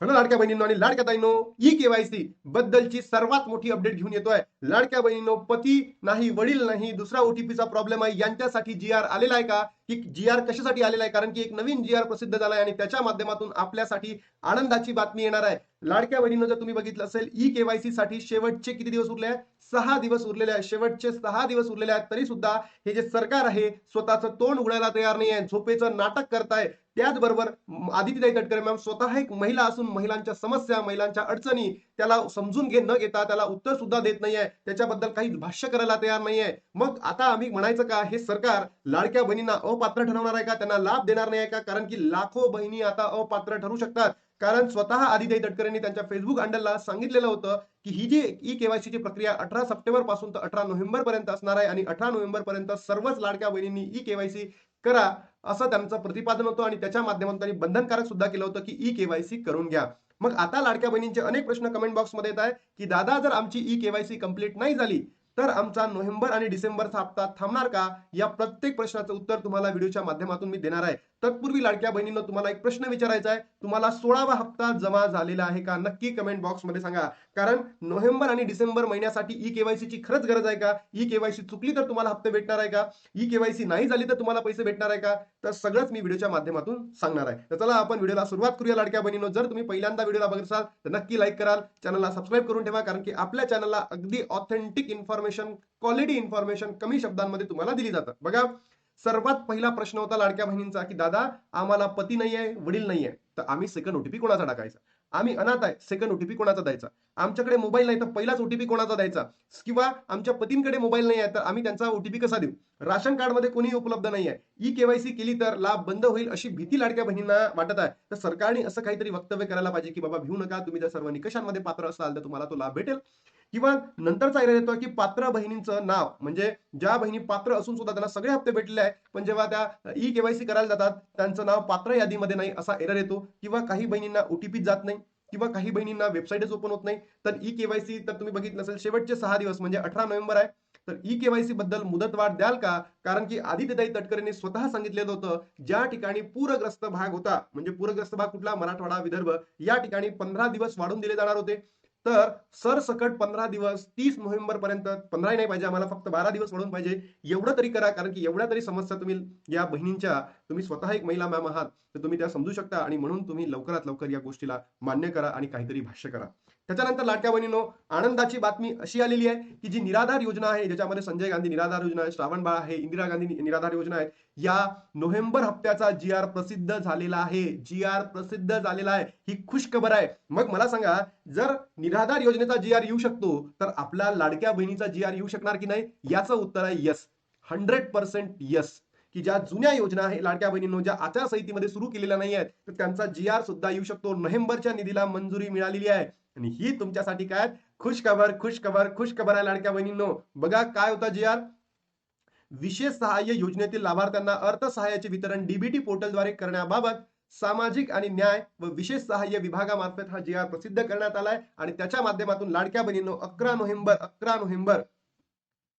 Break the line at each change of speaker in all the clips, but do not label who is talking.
Hello लाडक्या बहिणींनो आणि लाडक्या ताईनो ई केवायसी बद्दलची सर्वात मोठी अपडेट घेऊन येतोय. लाडक्या बहिणींनो पती नाही वडील नाही दुसरा ओटीपीचा प्रॉब्लेम आहे. यांच्यासाठी जी आर आलेला आहे का? की जी आर कशासाठी आलेला आहे? कारण की एक नवीन जी आर प्रसिद्ध झाला आहे आणि त्याच्या माध्यमातून आपल्यासाठी आनंदाची बातमी येणार आहे. लाडक्या बहिणींनो जर तुम्ही बघितलं असेल ई केवायसी साठी शेवटचे किती दिवस उरले आहेत? सहा दिवस उरलेले आहेत. शेवटचे सहा दिवस उरलेले आहेत. तरी सुद्धा हे जे सरकार आहे स्वतःचं तोंड उघडायला तयार नाही आहे झोपेचं नाटक करताय. त्याचबरोबर म, तटकरे मॅम स्वतः एक महिला असून महिलांच्या समस्या महिलांच्या अडचणी त्याला समजून घे न घेता त्याला उत्तर सुद्धा देत नाहीये. त्याच्याबद्दल काही भाष्य करायला तयार नाहीये. मग आता आम्ही म्हणायचं का हे सरकार लाडक्या बहिणींना अपात्र ठरवणार आहे का? त्यांना लाभ देणार नाही आहे का? कारण की लाखो बहिणी आता अपात्र ठरू शकतात. कारण स्वतः आदित्य तटकरेंनी त्यांच्या फेसबुक हँडलला सांगितलेलं होतं की ही जी ई केवायसीची प्रक्रिया अठरा सप्टेंबरपासून तर अठरा नोव्हेंबर पर्यंत असणार आहे आणि अठरा नोव्हेंबर पर्यंत सर्वच लाडक्या बहिणींनी ई केवायसी करा असं त्यांचं प्रतिपादन होतं आणि त्याच्या माध्यमातून त्यांनी बंधनकारक सुद्धा केलं होतं की ई केवायसी करून घ्या. मग आता लाडक्या बहिणींचे अनेक प्रश्न कमेंट बॉक्समध्ये येत आहे की दादा जर आमची ई केवायसी कंप्लीट नाही झाली तर आमचा नोव्हेंबर आणि डिसेंबरचा हप्ता थांबणार का? या प्रत्येक प्रश्नाचं उत्तर तुम्हाला व्हिडिओच्या माध्यमातून मी देणार आहे. तत्पूर्वी लाडक्या बहिणींना तुम्हाला एक प्रश्न विचारायचा आहे. तुम्हाला सोळावा हप्ता जमा झालेला आहे का? नक्की कमेंट बॉक्समध्ये सांगा. कारण नोव्हेंबर आणि डिसेंबर महिन्यासाठी ई केवायसी ची खरंच गरज आहे का? ई केवायसी चुकली तर तुम्हाला हप्ते भेटणार आहे का? ई केवायसी नाही झाली तर तुम्हाला पैसे भेटणार आहे का? तर सगळंच मी व्हिडिओच्या माध्यमातून सांगणार आहे. तर चला आपण व्हिडिओला सुरुवात करूया लाडक्या बहिणीनो. जर तुम्ही पहिल्यांदा व्हिडिओला बघत असाल तर नक्की लाईक कराल. चॅनलला सबस्क्राईब करून ठेवा कारण की आपल्या चॅनलला अगदी ऑथेंटिक इन्फॉर्मेशन क्वालिटी इन्फॉर्मेशन कमी शब्दांमध्ये तुम्हाला दिली जातं बघा सर्वात पहिला प्रश्न होता लाडक्या बहिणींचा की दादा आम्हाला पती नाही आहे वडील नाही आहे. तर आम्ही सेकंड ओटीपी कोणाचा टाकायचा? आम्ही अनाथ आहे सेकंड ओटीपी कोणाचा द्यायचा? आमच्याकडे मोबाईल नाही तर पहिलाच ओटीपी कोणाचा द्यायचा? किंवा आमच्या पतींकडे मोबाईल नाही आहे तर आम्ही त्यांचा ओटीपी कसा देऊ? राशन कार्डमध्ये कोणीही उपलब्ध नाही आहे. ई केवायसी केली तर लाभ बंद होईल अशी भीती लाडक्या बहिणींना वाटत आहे. तर सरकारने असं काहीतरी वक्तव्य करायला पाहिजे की बाबा भिऊ नका तुम्ही जर सर्व निकषांमध्ये पात्र असाल तर तुम्हाला तो लाभ भेटेल. किंवा नंतरचा एरिया येतो की पात्र बहिणींचं नाव. म्हणजे ज्या बहिणी पात्र असून सुद्धा त्यांना सगळे हप्ते भेटले आहे पण जेव्हा त्या ई केवायसी करायला जातात त्यांचं नाव पात्र यादीमध्ये नाही असा एरर येतो. किंवा काही बहिणींना ओटीपी जात नाही किंवा काही बहिणींना वेबसाईटच ओपन होत नाही तर ई केवायसी तर तुम्ही बघितलं असेल शेवटचे सहा दिवस म्हणजे अठरा नोव्हेंबर आहे तर ई केवायसी बद्दल मुदतवाढ द्याल का? कारण की आदित्यताई तटकरेंनी स्वतः सांगितलेलं होतं ज्या ठिकाणी पूरग्रस्त भाग होता म्हणजे पूरग्रस्त भाग कुठला? मराठवाडा विदर्भ या ठिकाणी पंधरा दिवस वाढून दिले जाणार होते. तर सरसकट पंधरा दिवस तीस नोव्हेंबर पर्यंत पंधराही नाही पाहिजे आम्हाला फक्त बारा दिवस म्हणून पाहिजे. एवढं तरी करा कारण की एवढ्या तरी समस्या तुम्ही या बहिणींच्या तुम्ही स्वतः एक महिला मॅम आहात तर तुम्ही त्या समजू शकता आणि म्हणून तुम्ही लवकरात लवकर या गोष्टीला मान्य करा आणि काहीतरी भाष्य करा. त्याच्यानंतर लाडक्या बहिणीनो आनंदाची बातमी अशी आलेली आहे की जी निराधार योजना आहे ज्याच्यामध्ये संजय गांधी निराधार योजना आहे श्रावण बाळ आहे इंदिरा गांधी निराधार योजना आहे या नोव्हेंबर हप्त्याचा जी आर प्रसिद्ध झालेला आहे. जी आर प्रसिद्ध झालेला आहे. ही खुश खबर आहे. मग मला सांगा जर निराधार योजनेचा जी आर येऊ शकतो तर आपल्या लाडक्या बहिणीचा जी आर येऊ शकणार की नाही? याचं उत्तर आहे यस हंड्रेड पर्सेंट यस की ज्या जुन्या योजना आहे लाडक्या बहिणींनो ज्या आचारसंहितेमध्ये सुरू केलेल्या नाही आहेत तर त्यांचा जी आर सुद्धा येऊ शकतो. नोव्हेंबरच्या निधीला मंजुरी मिळालेली आहे. आणि ही तुमच्यासाठी काय? खुश खबर खुश खबर खुश खबर आहे लाडक्या बहिणींनो. बघा काय होता जी आर विशेष सहाय्य योजनेतील लाभार्थ्यांना अर्थसहाय्याचे वितरण डीबीटी पोर्टलद्वारे करण्याबाबत सामाजिक आणि न्याय व विशेष सहाय्य विभागामार्फत हा जी आर प्रसिद्ध करण्यात आलाय. आणि त्याच्या माध्यमातून लाडक्या बहिणींनो अकरा नोव्हेंबर अकरा नोव्हेंबर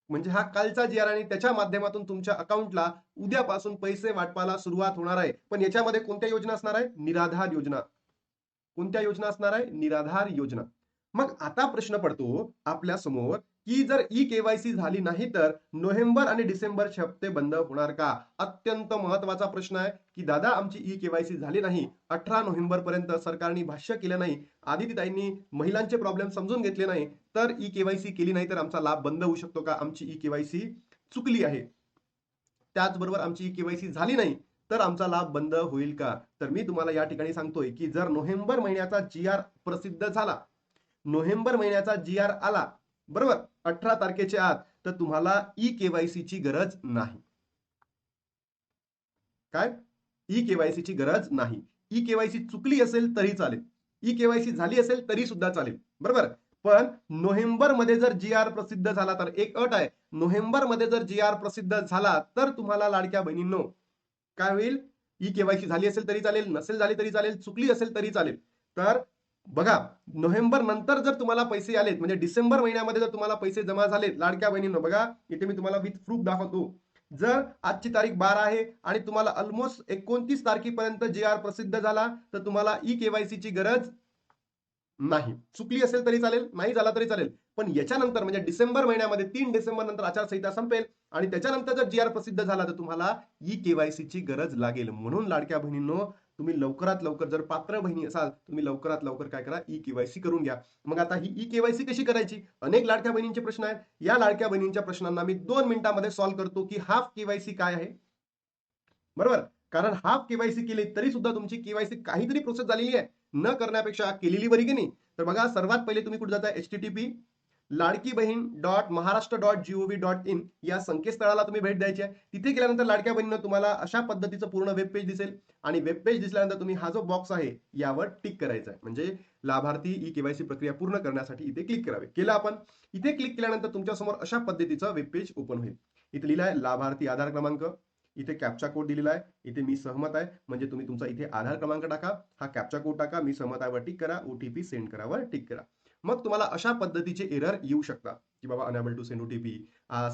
म्हणजे हा कालचा जी आर आणि त्याच्या माध्यमातून तुमच्या अकाउंटला उद्यापासून पैसे वाटपाला सुरुवात होणार आहे. पण याच्यामध्ये कोणत्या योजना असणार आहे? निराधार योजना. कोणत्या योजना असणार आहे? निराधार योजना. मग आता प्रश्न पडतो आपल्यासमोर की जर ई केवायसी झाली नाही तर नोव्हेंबर आणि डिसेंबरचे हप्ते बंद होणार का? अत्यंत महत्त्वाचा प्रश्न आहे की दादा आमची ई केवायसी झाली नाही. अठरा नोव्हेंबर पर्यंत सरकारने भाष्य केलं नाही. आदित्यताईंनी महिलांचे प्रॉब्लेम समजून घेतले नाही. तर ई केवायसी केली नाही तर आमचा लाभ बंद होऊ शकतो का? आमची ई केवायसी चुकली आहे. त्याचबरोबर आमची ई केवायसी झाली नाही तर आमचा लाभ बंद होईल का? तर मी तुम्हाला या ठिकाणी सांगतोय की जर नोव्हेंबर महिन्याचा जी आर प्रसिद्ध झाला नोव्हेंबर महिन्याचा जी आर आला बरोबर? अठरा तारखेच्या आत तर तुम्हाला ई केवायसी ची गरज नाही. काय? ई केवायसी ची गरज नाही. ई केवायसी चुकली असेल तरी चालेल. ई केवायसी झाली असेल तरी सुद्धा चालेल. बरोबर? पण नोव्हेंबरमध्ये जर जी आर प्रसिद्ध झाला तर एक अट आहे. नोव्हेंबरमध्ये जर जी आर प्रसिद्ध झाला तर तुम्हाला लाडक्या बहिणींनो काय होईल? ई केवायसी झाली असेल तरी चालेल नसेल झाली तरी चालेल चुकली असेल तरी चालेल. तर बघा नोव्हेंबर नंतर जर तुम्हाला पैसे आलेत म्हणजे डिसेंबर महिन्यामध्ये जर तुम्हाला पैसे जमा झाले लाडक्या बहिणींनो बघा इथे मी तुम्हाला विथ प्रूफ दाखवतो. जर आजची तारीख बारा आहे आणि तुम्हाला ऑलमोस्ट एकोणतीस तारखेपर्यंत जे आर प्रसिद्ध झाला तर तुम्हाला ई केवायसी ची गरज नाही. चुकली असेल तरी चालेल नाही झाला तरी चालेल. पण याच्यानंतर म्हणजे डिसेंबर महिन्यामध्ये तीन डिसेंबर नंतर आचारसंहिता संपेल आणि त्याच्यानंतर जर जी आर प्रसिद्ध झाला तर तुम्हाला ई केवायसी ची गरज लागेल. म्हणून लाडक्या बहिणींनो तुम्ही लवकरात लवकर जर पात्र बहिणी असाल तुम्ही लवकरात लवकर काय करा ई केवायसी करून घ्या. मग आता ही ई केवायसी कशी करायची? अनेक लाडक्या बहिणींचे प्रश्न आहेत. या लाडक्या बहिणींच्या प्रश्नांना मी दोन मिनिटांमध्ये सॉल्व्ह करतो की हाफ केवायसी काय आहे. बरोबर? कारण हाफ केवायसी केली तरी सुद्धा तुमची केवायसी काहीतरी प्रोसेस झालेली आहे. न करण्यापेक्षा केलेली बरी की नाही? तर बघा सर्वात पहिले तुम्ही कुठे जाता? H T T P Ladki Bahin dot Maharashtra dot gov dot in या संकेतस्थळाला तुम्ही भेट द्यायची आहे. तिथे गेल्यानंतर लाडक्या बहिणीनं तुम्हाला अशा पद्धतीचं पूर्ण वेब पेज दिसेल. आणि वेब पेज दिसल्यानंतर तुम्ही हा जो बॉक्स आहे यावर टिक करायचा आहे. म्हणजे लाभार्थी ई केवायसी प्रक्रिया पूर्ण करण्यासाठी इथे क्लिक करावे. केलं आपण. इथे क्लिक केल्यानंतर तुमच्यासमोर अशा पद्धतीचं वेब पेज ओपन होईल. इथे लिहिलं आहे लाभार्थी आधार क्रमांक. इथे कॅप्चा कोड दिलेला आहे. इथे मी सहमत आहे. म्हणजे तुम्ही तुमचा इथे आधार क्रमांक टाका. हा कॅप्चा कोड टाका. मी सहमत आहे वर टिक करा ओटीपी सेंड करावर टिक करा. मग तुम्हाला अशा पद्धतीचे एरर येऊ शकतात. की बाबा अनॅबल टू सेंड ओटीपी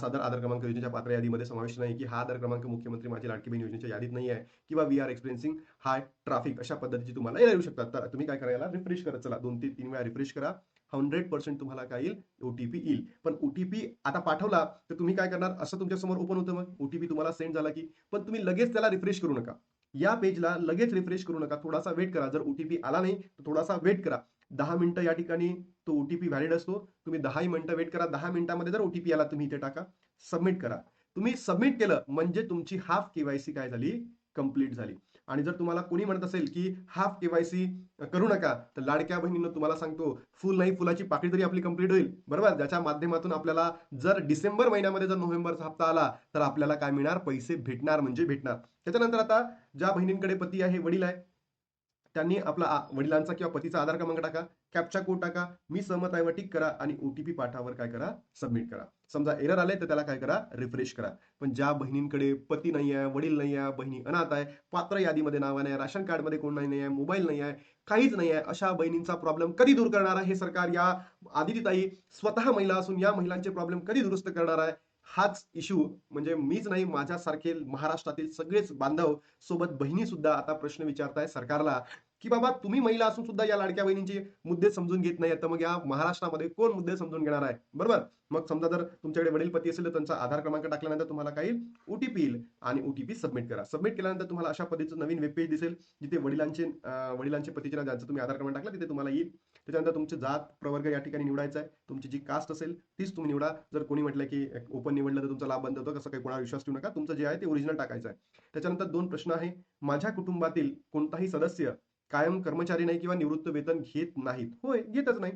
सादर आधार क्रमांक योजनेच्या पात्र यादीमध्ये समावेश नाही की हा आधार क्रमांक मुख्यमंत्री माझी लाडकी बहीण योजनेच्या यादीत नाही आहे किंवा we are experiencing high traffic अशा पद्धतीची तुम्हाला येऊ शकतात. तर तुम्ही काय करायला रिफ्रेश करत चला दोन तीन तीन वेळा रिफ्रेश करा. हंड्रेड पर्सेंट तुम्हाला काय येईल? ओटीपी येईल. पण ओटीपी आता पाठवला तर तुम्ही काय करणार? असं तुमच्यासमोर ओपन होतं मग. ओटीपी तुम्हाला सेंड झाला की पण तुम्ही लगेच त्याला रिफ्रेश करू नका. या पेजला लगेच रिफ्रेश करू नका. थोडासा वेट करा. जर ओटीपी आला नाही तर थोडासा वेट करा. दहा मिनिटं या ठिकाणी तो ओटीपी व्हॅलिड असतो. तुम्ही दहाही मिनिटं वेट करा. दहा मिनिटामध्ये जर ओटीपी आला तुम्ही इथे टाका. सबमिट करा. तुम्ही सबमिट केलं म्हणजे तुमची हाफ केवायसी काय झाली? कंप्लीट झाली. आणि जर तुम्हाला कोणी म्हणत असेल की हाफ केवायसी करू नका तर लाडक्या बहिणीनं तुम्हाला सांगतो फुल नाही फुलाची पाकळी तरी आपली कंप्लीट होईल. बरोबर? ज्याच्या माध्यमातून आपल्याला जर डिसेंबर महिन्यामध्ये जर नोव्हेंबरचा हप्ता आला तर आपल्याला काय मिळणार? पैसे भेटणार म्हणजे भेटणार. त्याच्यानंतर आता ज्या बहिणींकडे पती आहे वडील आहे त्यांनी आपला वडिलांचा किंवा पतीचा आधार क्रमांक टाका कॅपचा कोड टाका मी सहमत आहे व टिक करा आणि ओटीपी पाठावर काय करा? सबमिट करा. समजा एरर आले तर त्याला काय करा? रिफ्रेश करा. पण ज्या बहिणींकडे पती नाही आहे वडील नाही आहे बहिणी अनाथ आहे पात्र यादीमध्ये नाव नाही राशन कार्डमध्ये कोण नाही आहे मोबाईल नाही आहे काहीच नाही आहे अशा बहिणींचा प्रॉब्लेम कधी दूर करणार आहे? हे सरकार या आदितीताई स्वतः महिला असून या महिलांचे प्रॉब्लेम कधी दुरुस्त करणार आहे? हाच इश्यू म्हणजे मीच नाही माझ्यासारखे महाराष्ट्रातील सगळेच बांधव सोबत बहिणी सुद्धा आता प्रश्न विचारताय सरकारला. की बाबा तुम्ही महिला असून सुद्धा या लाडक्या बहिणींचे मुद्दे समजून घेत नाही. तर मग या महाराष्ट्रामध्ये कोण मुद्दे समजून घेणार आहे? बरोबर? मग समजा जर तुमच्याकडे वडीलपती असेल तर त्यांचा आधार क्रमांक टाकल्यानंतर तुम्हाला काही ओटीपी येईल आणि ओटीपी सबमिट करा. सबमिट केल्यानंतर तुम्हाला अशा पद्धतीचं नवीन वेबपेज दिसेल जिथे वडिलांचे वडिलांचे पतीचे ना ज्यांचा तुम्ही आधार क्रमांक टाकला तिथे तुम्हाला येईल. त्याच्यानंतर तुमचे जात प्रवर्ग या ठिकाणी निवडायचा आहे. तुमची जी कास्ट असेल तीच तुम्ही निवडा. जर कोणी म्हटलं की ओपन निवडलं तर तुमचा लाभ बंद होतो कसं काही कोणावर विश्वास ठेवू नका. तुमचं जे आहे ते ओरिजिनल टाकायचं आहे. त्याच्यानंतर दोन प्रश्न आहे. माझ्या कुटुंबातील कोणताही सदस्य कायम कर्मचारी नाही किंवा निवृत्त वेतन घेत नाहीत. होय घेतच नाही.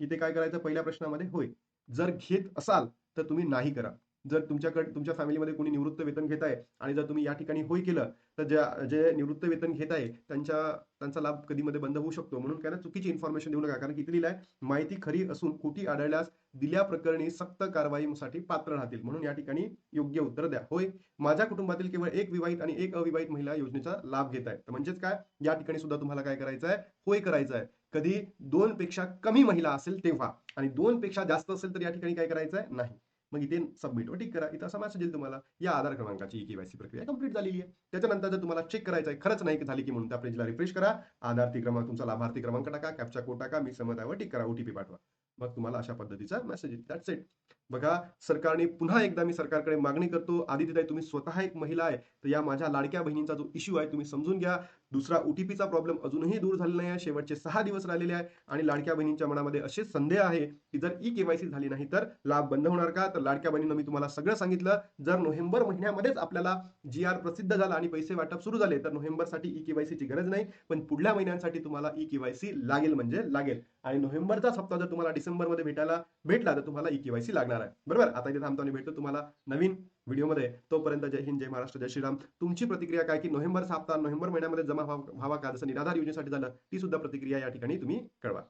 इथे काय करायचं? पहिल्या प्रश्नामध्ये होय. जर घेत असाल तर तुम्ही नाही करा. जर तुमच्याकडे तुमच्या फॅमिलीमध्ये कोणी निवृत्त वेतन घेत आहे आणि जर तुम्ही या ठिकाणी होय केलं तर ज्या जे निवृत्त वेतन घेत आहे त्यांच्या त्यांचा लाभ कधीमध्ये बंद होऊ शकतो. म्हणून काय ना चुकीची इन्फॉर्मेशन देऊ नका. कारण किती लिहिलं आहे माहिती खरी असून खोटी आढळल्यास दिल्या प्रकरणी सक्त कारवाईसाठी पात्र राहतील. म्हणून या ठिकाणी योग्य उत्तर द्या. होय माझ्या कुटुंबातील केवळ एक विवाहित आणि एक अविवाहित महिला योजनेचा लाभ घेत आहे. तर म्हणजेच काय? या ठिकाणी सुद्धा तुम्हाला काय करायचं आहे होय करायचं आहे कधी दोन पेक्षा कमी महिला असेल तेव्हा आणि दोन पेक्षा जास्त असेल तर या ठिकाणी काय करायचं आहे नाही. मग इथे सबमिट वर टिक करा. इथं असा मेसेज येईल तुम्हाला. या आधार क्रमांकाची केवायसी प्रक्रिया कंप्लीट झालेली आहे. त्याच्यानंतर जर तुम्हाला चेक करायचं आहे खरंच नाही झाली की म्हणून त्या पेजला रिफ्रेश करा. आधार क्रमांक तुमचा लाभार्थी क्रमांक टाका. कॅपचा कोड टाका. मी समजावर टिक करा. ओटीपी पाठवा. मग तुम्हाला अशा पद्धतीचा मेसेज येईल. दॅट सेट बघा सरकारने पुन्हा एकदा मी सरकारकडे मागणी करतो. आदित्यताई तुम्ही स्वतः एक महिला आहे तर या माझ्या लाडक्या बहिणींचा जो इश्यू आहे तुम्ही समजून घ्या. दुसरा ओटीपीचा प्रॉब्लेम अजूनही दूर झालेला नाही आहे. शेवटचे सहा दिवस राहिलेले आहे आणि लाडक्या बहिणींच्या मनामध्ये असे संदेह आहे की जर ई केवायसी झाली नाही तर लाभ बंद होणार का? तर लाडक्या बहिणीनं मी तुम्हाला सगळं सांगितलं. जर नोव्हेंबर महिन्यामध्येच आपल्याला जी आर प्रसिद्ध झाला आणि पैसे वाटप सुरू झाले तर नोव्हेंबरसाठी ई केवायसीची गरज नाही. पण पुढल्या महिन्यांसाठी तुम्हाला ई केवायसी लागेल म्हणजे लागेल. आणि नोव्हेंबरचाच हप्ता जर तुम्हाला डिसेंबरमध्ये भेटायला भेटला तर तुम्हाला ई केवायसी लागणार. आहे. बरोबर? आता इथे थांबतो आणि भेटतो तुम्हाला नवीन व्हिडिओमध्ये. तोपर्यंत जय हिंद जय महाराष्ट्र जय श्रीराम. तुमची प्रतिक्रिया काय की नोव्हेंबर हप्ता नोव्हेंबर महिन्यामध्ये जमा व्हावा का? जसं निराधार योजनेसाठी झालं ती सुद्धा प्रतिक्रिया या ठिकाणी तुम्ही कळवा.